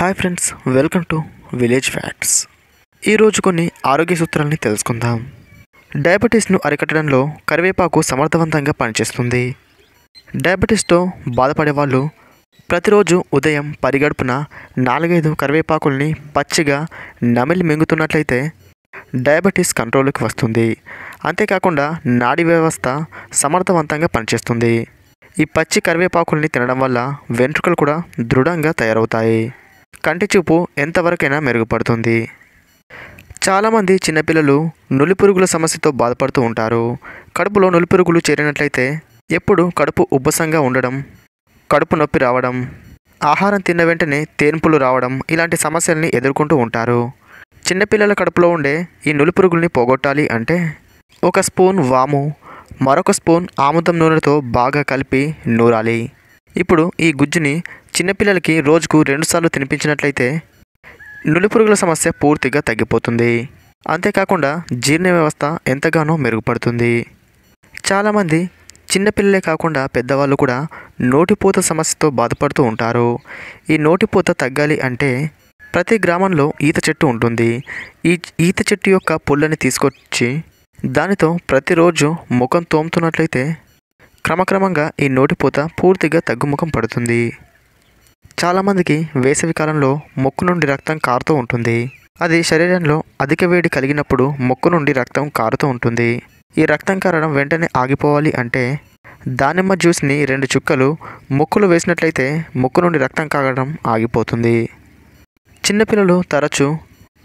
Hi friends welcome to village facts. ఈరోజు కొన్ని ఆరోగ్య సూత్రాలని తెలుసుకుందాం. డయాబెటీస్ను అరికట్టడంలో కరివేపాకు సమర్థవంతంగా పనిచేస్తుంది. డయాబెటీస్తో బాధపడే వాళ్ళు ప్రతిరోజు ఉదయం పరిగడుపున నాలుగైదు కరివేపాకుల్ని పచ్చిగా నమిలి మింగుతున్నట్లయితే డయాబెటీస్ కంట్రోల్కి వస్తుంది. అంతేకాకుండా నాడీ వ్యవస్థ సమర్థవంతంగా పనిచేస్తుంది. ఈ పచ్చి కరివేపాకుల్ని తినడం వల్ల వెంట్రుకలు కూడా దృఢంగా తయారవుతాయి. కంటి చూపు ఎంతవరకైనా మెరుగుపడుతుంది. చాలామంది చిన్నపిల్లలు నులిపురుగుల సమస్యతో బాధపడుతూ ఉంటారు. కడుపులో నులిపురుగులు చేరినట్లయితే ఎప్పుడు కడుపు ఉబ్బసంగా ఉండడం కడుపు నొప్పి రావడం ఆహారం తిన్న వెంటనే తేన్పులు రావడం ఇలాంటి సమస్యల్ని ఎదుర్కొంటూ ఉంటారు. చిన్నపిల్లల కడుపులో ఉండే ఈ నులిపురుగుల్ని పోగొట్టాలి అంటే ఒక స్పూన్ వాము మరొక స్పూన్ ఆముదం నూనెతో బాగా కలిపి నూరాలి. ఇప్పుడు ఈ గుజ్జుని చిన్నపిల్లలకి రోజుకు రెండుసార్లు తినిపించినట్లయితే నులిపురుగుల సమస్య పూర్తిగా తగ్గిపోతుంది. అంతేకాకుండా జీర్ణ వ్యవస్థ ఎంతగానో మెరుగుపడుతుంది. చాలామంది చిన్నపిల్లలే కాకుండా పెద్దవాళ్ళు కూడా నోటిపూత సమస్యతో బాధపడుతూ ఉంటారు. ఈ నోటిపూత తగ్గాలి అంటే ప్రతి గ్రామంలో ఈత చెట్టు ఉంటుంది. ఈ ఈత చెట్టు యొక్క పుల్లని తీసుకొచ్చి దానితో ప్రతిరోజు ముఖం తోముతున్నట్లయితే క్రమక్రమంగా ఈ నోటిపూత పూర్తిగా తగ్గుముఖం పడుతుంది. చాలామందికి వేసవి కాలంలో ముక్కు నుండి రక్తం కారుతూ ఉంటుంది. అది శరీరంలో అధిక వేడి కలిగినప్పుడు మొక్కు నుండి రక్తం కారుతూ ఉంటుంది. ఈ రక్తం కారడం వెంటనే ఆగిపోవాలి అంటే దానిమ్మ జ్యూస్ని రెండు చుక్కలు ముక్కులు వేసినట్లయితే మొక్కు నుండి రక్తం కాగడం ఆగిపోతుంది. చిన్నపిల్లలు తరచూ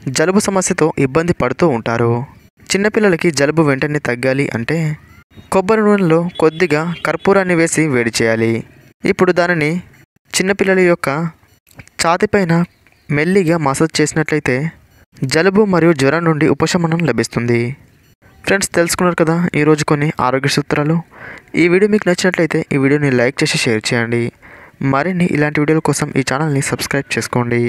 జలుబు సమస్యతో ఇబ్బంది పడుతూ ఉంటారు. చిన్నపిల్లలకి జలుబు వెంటనే తగ్గాలి అంటే కొబ్బరి నూనెలో కొద్దిగా కర్పూరాన్ని వేసి వేడి చేయాలి. ఇప్పుడు దానిని చిన్నపిల్లల యొక్క ఛాతిపైన మెల్లిగా మసాజ్ చేసినట్లయితే జలుబు మరియు జ్వరం నుండి ఉపశమనం లభిస్తుంది. ఫ్రెండ్స్ తెలుసుకున్నారు కదా ఈరోజు కొన్ని ఆరోగ్య సూత్రాలు. ఈ వీడియో మీకు నచ్చినట్లయితే ఈ వీడియోని లైక్ చేసి షేర్ చేయండి. మరిన్ని ఇలాంటి వీడియోల కోసం ఈ ఛానల్ని సబ్స్క్రైబ్ చేసుకోండి.